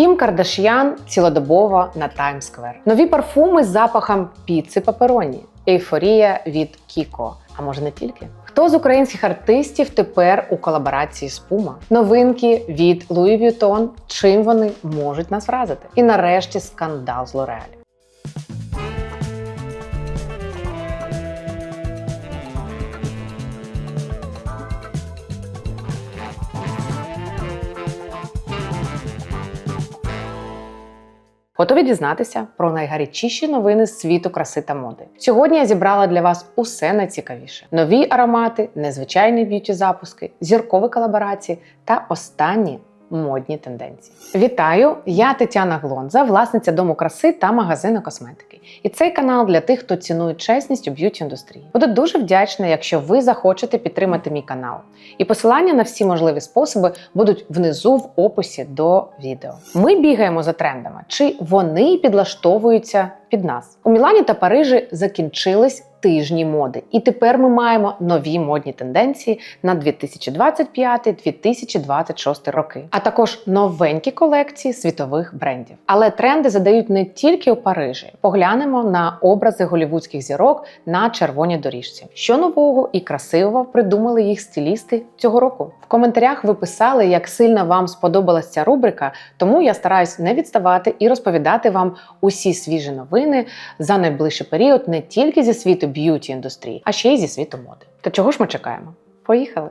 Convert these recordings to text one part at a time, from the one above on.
Кім Кардаш'ян цілодобово на Таймсквер. Нові парфуми з запахом піци папероні. Ейфорія від Кіко. А може не тільки? Хто з українських артистів тепер у колаборації з Puma? Новинки від Louis Vuitton. Чим вони можуть нас вразити? І нарешті скандал з L'Oreal. Готові дізнатися про найгарячіші новини світу краси та моди. Сьогодні я зібрала для вас усе найцікавіше: нові аромати, незвичайні б'юті запуски, зіркові колаборації та останні модні тенденції. Вітаю! Я Тетяна Глонза, власниця дому краси та магазину косметики. І цей канал для тих, хто цінує чесність у б'юті індустрії. Буду дуже вдячна, якщо ви захочете підтримати мій канал. І посилання на всі можливі способи будуть внизу в описі до відео. Ми бігаємо за трендами, чи вони підлаштовуються під нас. У Мілані та Парижі закінчились тижні моди, і тепер ми маємо нові модні тенденції на 2025-2026 роки, а також новенькі колекції світових брендів. Але тренди задають не тільки у Парижі. Поглянемо на образи голівудських зірок на червоній доріжці. Що нового і красивого придумали їх стилісти цього року. В коментарях ви писали, як сильно вам сподобалася ця рубрика, тому я стараюсь не відставати і розповідати вам усі свіжі новини за найближчий період не тільки зі світу б'юті індустрії, а ще й зі світу моди. То чого ж ми чекаємо? Поїхали!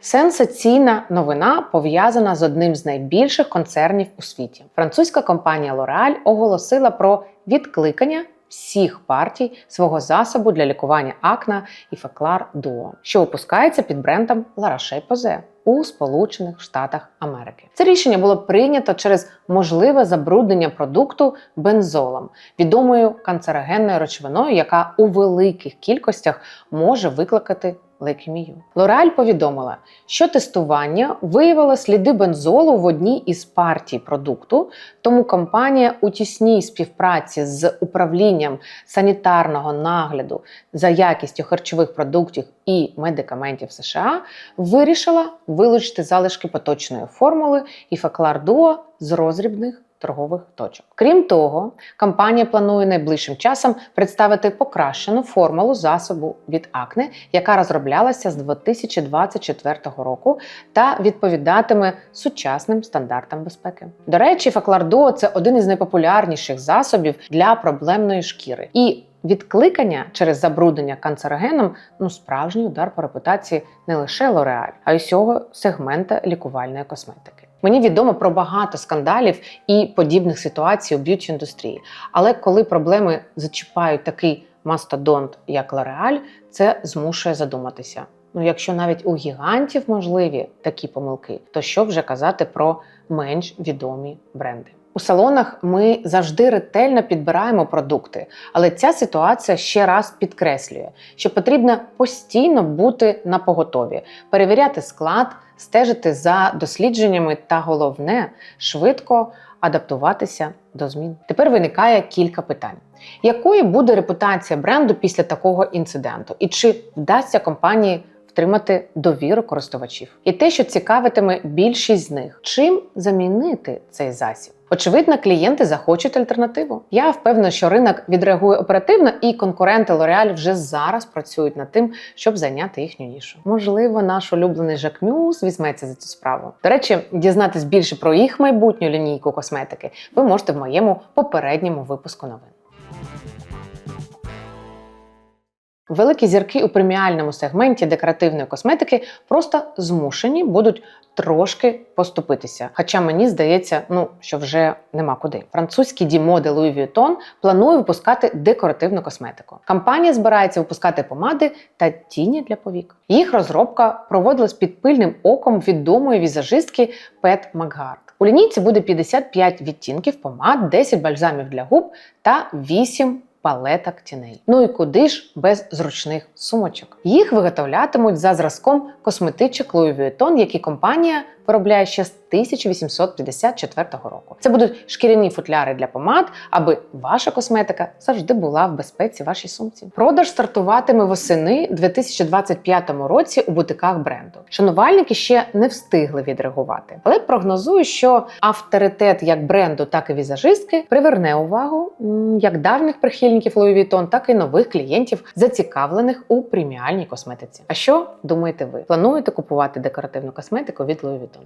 Сенсаційна новина пов'язана з одним з найбільших концернів у світі. Французька компанія L'Oréal оголосила про відкликання всіх партій свого засобу для лікування акна і Феклар Дуо, що випускається під брендом Ларашей Roche-Posay у Сполучених Штатах Америки. Це рішення було прийнято через можливе забруднення продукту бензолом, відомою канцерогенною речовиною, яка у великих кількостях може викликати лейкемію. L'Oreal повідомила, що тестування виявило сліди бензолу в одній із партій продукту, тому компанія у тісній співпраці з управлінням санітарного нагляду за якістю харчових продуктів і медикаментів США вирішила вилучити залишки поточної формули і Феклар Дуо з розрібних торгових точок. Крім того, компанія планує найближчим часом представити покращену формулу засобу від акне, яка розроблялася з 2024 року та відповідатиме сучасним стандартам безпеки. До речі, Феклардуо – це один із найпопулярніших засобів для проблемної шкіри. І Відкликання через забруднення канцерогеном ну справжній удар по репутації не лише L'Oreal, а й усього сегмента лікувальної косметики. Мені відомо про багато скандалів і подібних ситуацій у б'юті індустрії. Але коли проблеми зачіпають такий мастодонт, як Лореаль, це змушує задуматися. Ну, якщо навіть у гігантів можливі такі помилки, то що вже казати про менш відомі бренди? У салонах ми завжди ретельно підбираємо продукти, але ця ситуація ще раз підкреслює, що потрібно постійно бути на поготові, перевіряти склад, стежити за дослідженнями та головне швидко адаптуватися до змін. Тепер виникає кілька питань: якою буде репутація бренду після такого інциденту, і чи вдасться компанії втримати довіру користувачів? І те, що цікавитиме більшість з них, чим замінити цей засіб? Очевидно, клієнти захочуть альтернативу. Я впевнена, що ринок відреагує оперативно, і конкуренти L'Oreal вже зараз працюють над тим, щоб зайняти їхню нішу. Можливо, наш улюблений Жак Мюс візьметься за цю справу. До речі, дізнатись більше про їх майбутню лінійку косметики ви можете в моєму попередньому випуску новин. Великі зірки у преміальному сегменті декоративної косметики просто змушені будуть трошки поступитися. Хоча мені здається, ну що вже нема куди. Французький дімоди Louis Vuitton планує випускати декоративну косметику. Компанія збирається випускати помади та тіні для повік. Їх розробка проводилась під пильним оком відомої візажистки Пет Макгард. У лінійці буде 55 відтінків помад, 10 бальзамів для губ та 8 палеток тіней. Ну і куди ж без зручних сумочок? Їх виготовлятимуть за зразком косметичок Louis Vuitton, які компанія виробляє ще з 1854 року. Це будуть шкіряні футляри для помад, аби ваша косметика завжди була в безпеці вашій сумці. Продаж стартуватиме восени 2025 році у бутиках бренду. Шанувальники ще не встигли відреагувати, але прогнозую, що авторитет як бренду, так і візажистки приверне увагу як давніх прихильників Louis Vuitton, так і нових клієнтів, зацікавлених у преміальній косметиці. А що думаєте ви? Плануєте купувати декоративну косметику від Louis Vuitton?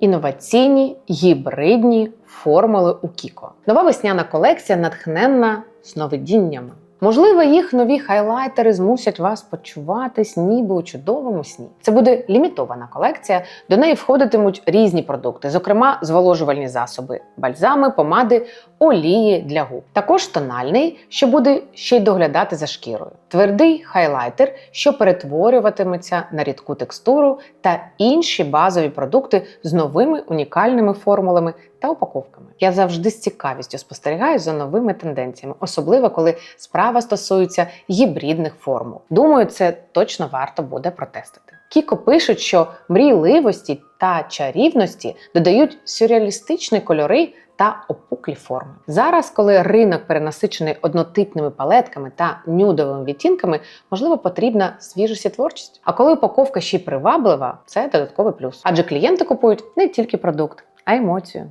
Інноваційні гібридні формули у Кіко. Нова весняна колекція натхненна сновидіннями. Можливо, їх нові хайлайтери змусять вас почуватись ніби у чудовому сні. Це буде лімітована колекція. До неї входитимуть різні продукти, зокрема зволожувальні засоби, бальзами, помади, олії для губ. Також тональний, що буде ще й доглядати за шкірою. Твердий хайлайтер, що перетворюватиметься на рідку текстуру, та інші базові продукти з новими унікальними формулами та упаковками. Я завжди з цікавістю спостерігаю за новими тенденціями, особливо коли справа стосується гібридних формул. Думаю, це точно варто буде протестити. Кіко пишуть, що мрійливості та чарівності додають сюрреалістичні кольори та опуклі форми. Зараз, коли ринок перенасичений однотипними палетками та нюдовими відтінками, можливо, потрібна свіжість і творчість. А коли упаковка ще й приваблива, це додатковий плюс. Адже клієнти купують не тільки продукт, а й емоцію.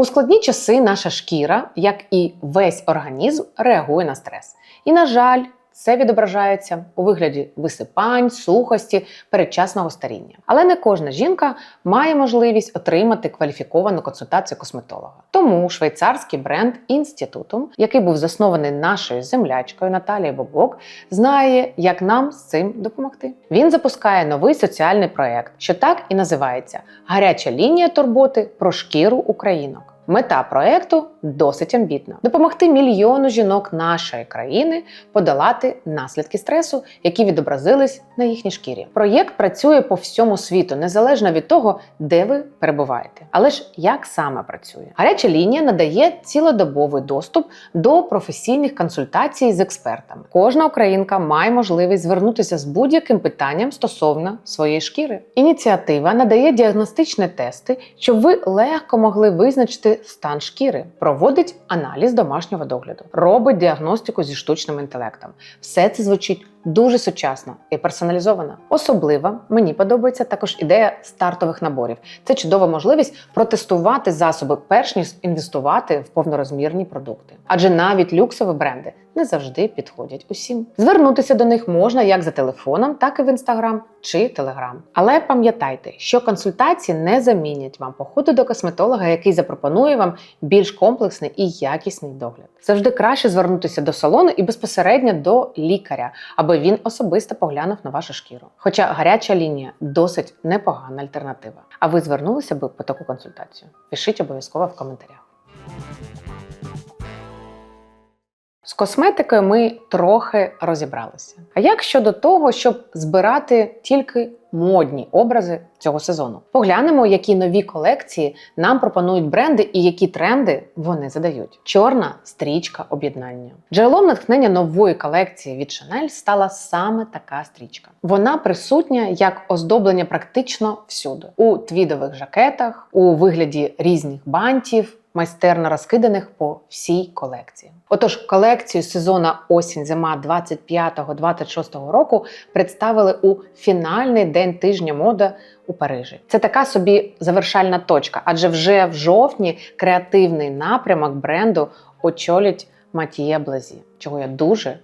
У складні часи наша шкіра, як і весь організм, реагує на стрес. І, на жаль, це відображається у вигляді висипань, сухості, передчасного старіння. Але не кожна жінка має можливість отримати кваліфіковану консультацію косметолога. Тому швейцарський бренд Інститутум, який був заснований нашою землячкою Наталією Бобок, знає, як нам з цим допомогти. Він запускає новий соціальний проект, що так і називається Гаряча лінія турботи про шкіру українок. Мета проекту досить амбітна: допомогти мільйону жінок нашої країни подолати наслідки стресу, які відобразились на їхній шкірі. Проєкт працює по всьому світу, незалежно від того, де ви перебуваєте. Але ж як саме працює? Гаряча лінія надає цілодобовий доступ до професійних консультацій з експертами. Кожна українка має можливість звернутися з будь-яким питанням стосовно своєї шкіри. Ініціатива надає діагностичні тести, щоб ви легко могли визначити стан шкіри, проводить аналіз домашнього догляду, робить діагностику зі штучним інтелектом. Все це звучить дуже сучасно і персоналізовано. Особливо мені подобається також ідея стартових наборів. Це чудова можливість протестувати засоби, перш ніж інвестувати в повнорозмірні продукти. Адже навіть люксові бренди не завжди підходять усім. Звернутися до них можна як за телефоном, так і в інстаграм чи телеграм. Але пам'ятайте, що консультації не замінять вам походу до косметолога, який запропонує вам більш комплексний і якісний догляд. Завжди краще звернутися до салону і безпосередньо до лікаря, аби він особисто поглянув на вашу шкіру. Хоча гаряча лінія досить непогана альтернатива. А ви звернулися би по таку консультацію? Пишіть обов'язково в коментарях. З косметикою ми трохи розібралися. А як щодо того, щоб збирати тільки модні образи цього сезону? Поглянемо, які нові колекції нам пропонують бренди і які тренди вони задають. Чорна стрічка об'єднання. Джерелом натхнення нової колекції від Chanel стала саме така стрічка. Вона присутня як оздоблення практично всюди: у твідових жакетах, у вигляді різних бантів майстерно розкиданих по всій колекції. Отож, колекцію сезону осінь-зима 25-26 року представили у фінальний день тижня моди у Парижі. Це така собі завершальна точка, адже вже в жовтні креативний напрямок бренду очолять Матіє Блазі, чого я дуже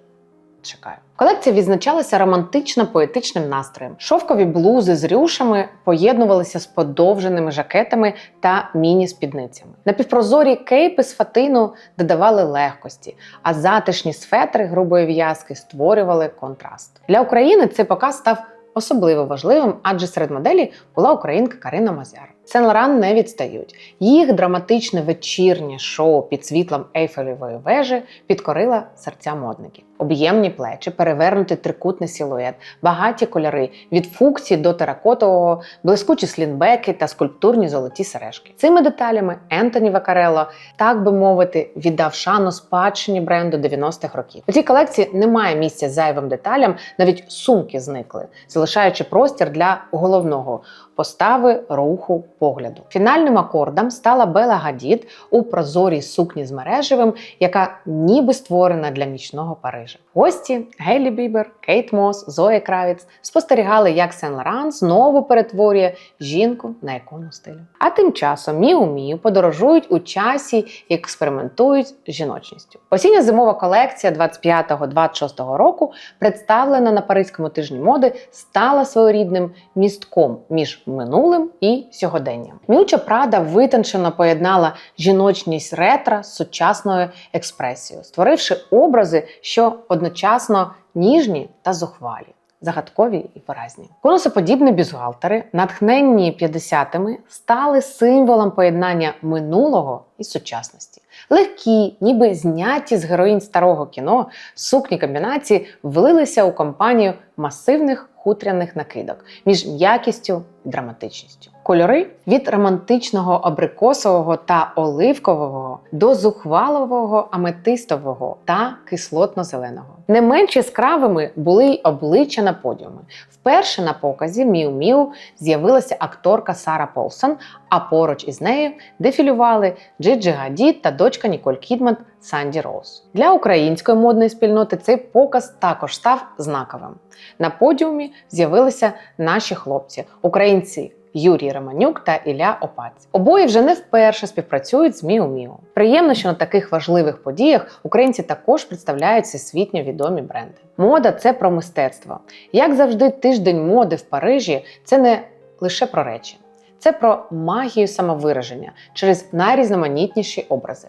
чекаю. Колекція відзначалася романтично-поетичним настроєм. Шовкові блузи з рюшами поєднувалися з подовженими жакетами та міні-спідницями. Напівпрозорі кейпи з фатину додавали легкості, а затишні сфетри грубої в'язки створювали контраст. Для України цей показ став особливо важливим, адже серед моделі була українка Карина Мазяр. Сен Лоран не відстають. Їх драматичне вечірнє шоу під світлом Ейфелевої вежі підкорило серця модників. Об'ємні плечі, перевернутий трикутний силует, багаті кольори від фуксії до теракотового, блискучі слінбеки та скульптурні золоті сережки. Цими деталями Ентоні Вакарелло, так би мовити, віддав шану спадщині бренду 90-х років. У цій колекції немає місця зайвим деталям, навіть сумки зникли, залишаючи простір для головного постави руху погляду. Фінальним акордом стала Бела Гадід у прозорій сукні з мережевим, яка ніби створена для нічного Парижа. Гості Гейлі Бібер, Кейт Мос, Зоя Кравіц спостерігали, як Сен Лоран знову перетворює жінку на ікону стилю. А тим часом Міу Міу подорожують у часі і експериментують з жіночністю. Осіння зимова колекція 25-26 року, представлена на Паризькому тижні моди, стала своєрідним містком між минулим і сьогоденням. Мілча Прада витончено поєднала жіночність ретро з сучасною експресією, створивши образи, що одночасно ніжні та зухвалі. Загадкові і виразні. Конусоподібні бюстгальтери, натхненні 50-ми, стали символом поєднання минулого і сучасності. Легкі, ніби зняті з героїнь старого кіно, сукні комбінації влилися у компанію масивних хутряних накидок між м'якістю і драматичністю. Кольори від романтичного абрикосового та оливкового до зухвалового аметистового та кислотно-зеленого. Не менш яскравими були й обличчя на подіумі. Вперше на показі Міу Міу з'явилася акторка Сара Полсон, а поруч із нею дефілювали Джиджи Гадід та дочка Ніколь Кідман Санді Роуз. Для української модної спільноти цей показ також став знаковим. На подіумі з'явилися наші хлопці, українці. Юрій Романюк та Ілля Опаць. Обоє вже не вперше співпрацюють з Міу Міу. Приємно, що на таких важливих подіях українці також представляють всесвітньо відомі бренди. Мода це про мистецтво. Як завжди, тиждень моди в Парижі це не лише про речі, це про магію самовираження через найрізноманітніші образи.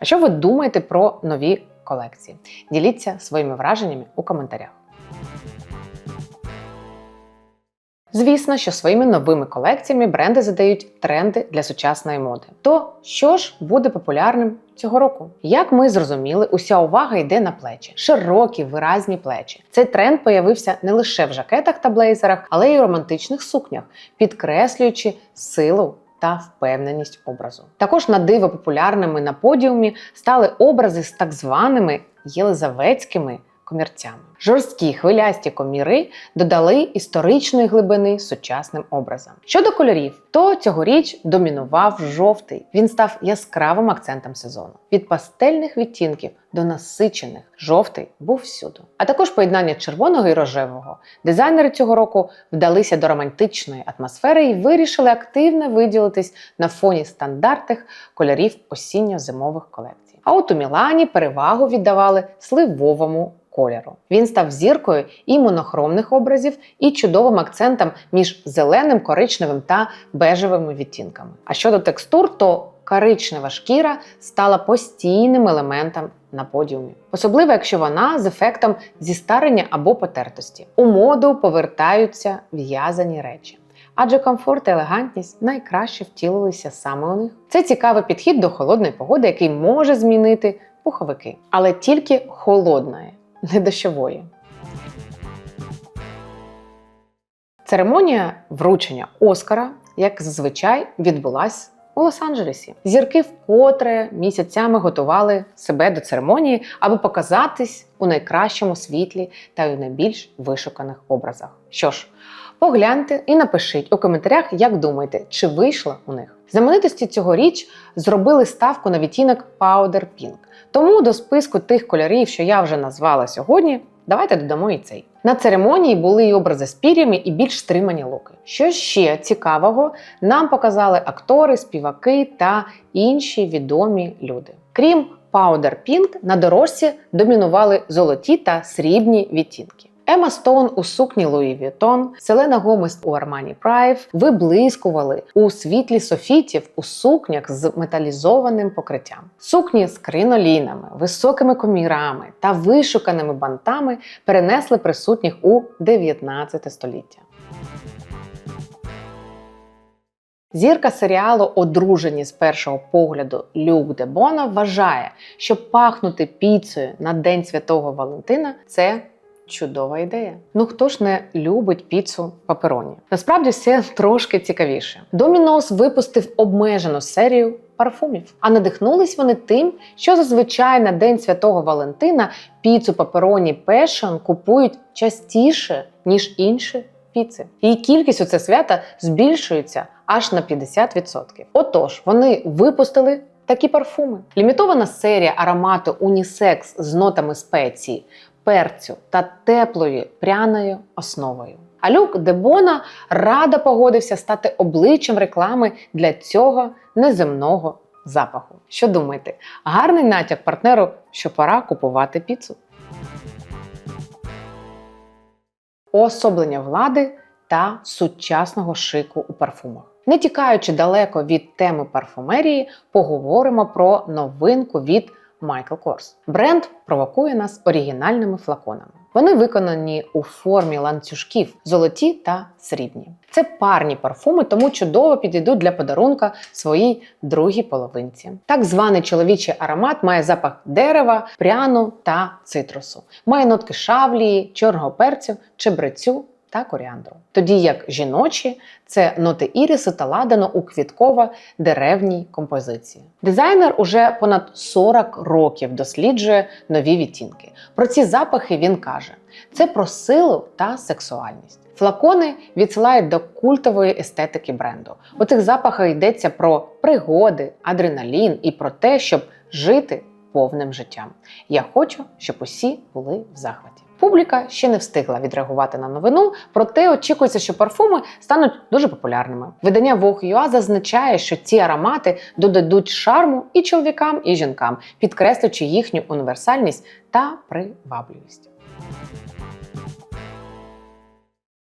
А що ви думаєте про нові колекції? Діліться своїми враженнями у коментарях. Звісно, що своїми новими колекціями бренди задають тренди для сучасної моди. То що ж буде популярним цього року? Як ми зрозуміли, уся увага йде на плечі, широкі, виразні плечі. Цей тренд появився не лише в жакетах та блейзерах, але й у романтичних сукнях, підкреслюючи силу. Та впевненість образу. Також на диво популярними на подіумі стали образи з так званими єлизаветськими комірцями. Жорсткі хвилясті коміри додали історичної глибини сучасним образам. Щодо кольорів, то цьогоріч домінував жовтий. Він став яскравим акцентом сезону. Від пастельних відтінків до насичених жовтий був всюди. А також поєднання червоного і рожевого. Дизайнери цього року вдалися до романтичної атмосфери і вирішили активно виділитись на фоні стандартних кольорів осінньо-зимових колекцій. А от у Мілані перевагу віддавали сливовому кольору. Він став зіркою і монохромних образів, і чудовим акцентом між зеленим, коричневим та бежевими відтінками. А щодо текстур, то коричнева шкіра стала постійним елементом на подіумі, особливо якщо вона з ефектом зістарення або потертості. У моду повертаються в'язані речі. Адже комфорт та елегантність найкраще втілилися саме у них. Це цікавий підхід до холодної погоди, який може змінити пуховики, але тільки холодної не дощової. Церемонія вручення Оскара, як зазвичай, відбулась у Лос-Анджелесі. Зірки вкотре місяцями готували себе до церемонії, аби показатись у найкращому світлі та у найбільш вишуканих образах. Що ж, погляньте і напишіть у коментарях, як думаєте, чи вийшло у них. Знаменитості цьогоріч зробили ставку на відтінок Powder Pink. Тому до списку тих кольорів, що я вже назвала сьогодні, давайте додамо і цей. На церемонії були й образи з пір'ями і більш стримані луки. Що ще цікавого нам показали актори, співаки та інші відомі люди. Крім Powder Pink, на дорожці домінували золоті та срібні відтінки. Ема Стоун у сукні Луї Вітон, Селена Гомес у Армані Прайв виблискували у світлі софітів у сукнях з металізованим покриттям. Сукні з кринолінами, високими комірами та вишуканими бантами перенесли присутніх у 19 століття. Зірка серіалу Одружені з першого погляду Люк де Бона вважає, що пахнути піцею на День Святого Валентина це чудова ідея. Ну хто ж не любить піцу папероні? Насправді все трошки цікавіше. Домінос випустив обмежену серію парфумів, а надихнулись вони тим, що зазвичай на День Святого Валентина піцу папероні Passion купують частіше ніж інші піци. Її кількість у це свята збільшується аж на 50%. Отож, вони випустили такі парфуми. Лімітована серія аромату унісекс з нотами спеції, перцю та теплою пряною основою. А Люк Дебона радо погодився стати обличчям реклами для цього неземного запаху. Що думаєте? Гарний натяк партнеру, що пора купувати піцу. Уособлення влади та сучасного шику у парфумах. Не тікаючи далеко від теми парфумерії, поговоримо про новинку від Michael Kors. Бренд провокує нас оригінальними флаконами. Вони виконані у формі ланцюжків, золоті та срібні. Це парні парфуми, тому чудово підійдуть для подарунка своїй другій половинці. Так званий чоловічий аромат має запах дерева, пряну та цитрусу. Має нотки шавлії, чорного перцю, чебрецю та коріандру. Тоді як жіночі це ноти ірису та ладану у квітково-деревній композиції. Дизайнер уже понад 40 років досліджує нові відтінки. Про ці запахи він каже: це про силу та сексуальність. Флакони відсилають до культової естетики бренду. У цих запахах йдеться про пригоди, адреналін і про те, щоб жити повним життям. Я хочу, щоб усі були в захваті. Публіка ще не встигла відреагувати на новину, проте очікується, що парфуми стануть дуже популярними. Видання Vogue.ua зазначає, що ці аромати додадуть шарму і чоловікам, і жінкам, підкреслюючи їхню універсальність та привабливість.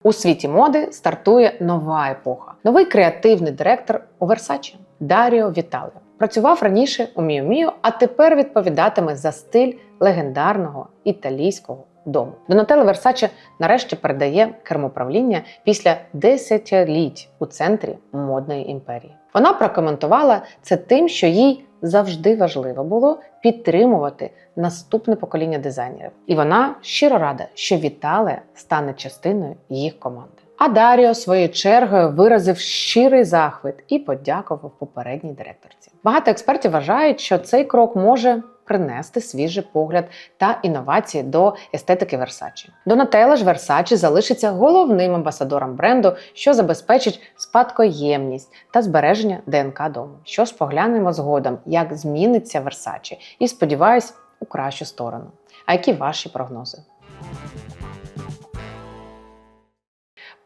У світі моди стартує нова епоха. Новий креативний директор у Versace Даріо Віталіо. Працював раніше у Міо Міо, а тепер відповідатиме за стиль легендарного італійського дому. Донателло Версаче нарешті передає кермоправління після десятиліть у центрі модної імперії. Вона прокоментувала це тим, що їй завжди важливо було підтримувати наступне покоління дизайнерів. І вона щиро рада, що Вітале стане частиною їх команди. А Даріо своєю чергою виразив щирий захват і подякував попередній директорці. Багато експертів вважають, що цей крок може принести свіжий погляд та інновації до естетики Versace. Донателла ж Versace залишиться головним амбасадором бренду, що забезпечить спадкоємність та збереження ДНК дому. Що ж поглянемо згодом, як зміниться Versace, і сподіваюсь, у кращу сторону. А які ваші прогнози?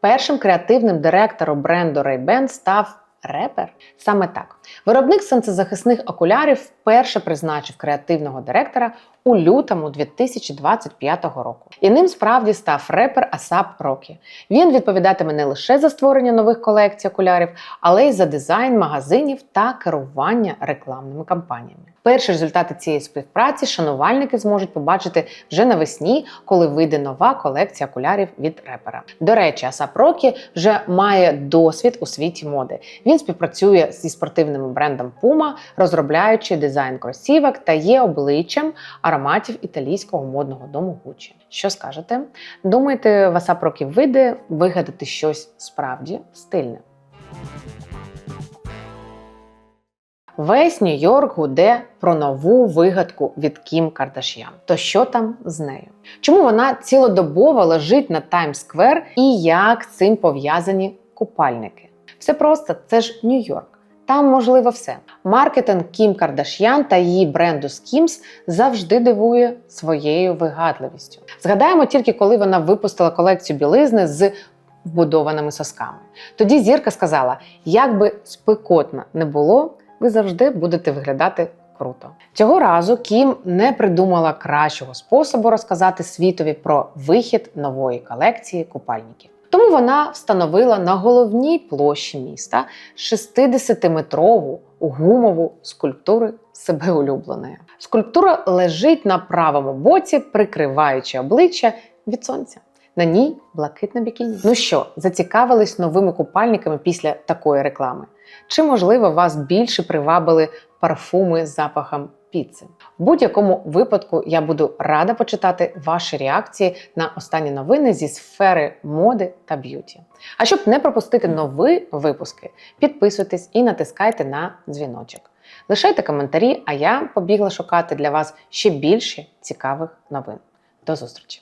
Першим креативним директором бренду Ray-Ban став репер. Саме так. Виробник сонцезахисних окулярів вперше призначив креативного директора у лютому 2025 року. І ним справді став репер Асап Рокі. Він відповідатиме не лише за створення нових колекцій окулярів, але й за дизайн магазинів та керування рекламними кампаніями. Перші результати цієї співпраці шанувальники зможуть побачити вже навесні, коли вийде нова колекція окулярів від репера. До речі, Асап Рокі вже має досвід у світі моди. Він співпрацює зі спортивним брендом Puma, розробляючи дизайн кросівок та є обличчям ароматів італійського модного дому Gucci. Що скажете? Думаєте, в Асап Рокі вийде вигадати щось справді стильне? Весь Нью-Йорк гуде про нову вигадку від Кім Кардаш'ян. То що там з нею? Чому вона цілодобово лежить на Таймс-сквер і як з цим пов'язані купальники? Все просто це ж Нью-Йорк. Там можливо все. Маркетинг Кім Кардаш'ян та її бренду Skims завжди дивує своєю вигадливістю. Згадаємо тільки, коли вона випустила колекцію білизни з вбудованими сосками. Тоді зірка сказала: як би спекотно не було, ви завжди будете виглядати круто. Цього разу Кім не придумала кращого способу розказати світові про вихід нової колекції купальників. Тому вона встановила на головній площі міста 60-метрову гумову скульптуру себе улюбленої. Скульптура лежить на правому боці, прикриваючи обличчя від сонця. На ній блакитне бікіні. Ну що, зацікавились новими купальниками після такої реклами? Чи можливо вас більше привабили парфуми з запахом піци? В будь-якому випадку я буду рада почитати ваші реакції на останні новини зі сфери моди та б'юті. А щоб не пропустити нові випуски, підписуйтесь і натискайте на дзвіночок. Лишайте коментарі, а я побігла шукати для вас ще більше цікавих новин. До зустрічі!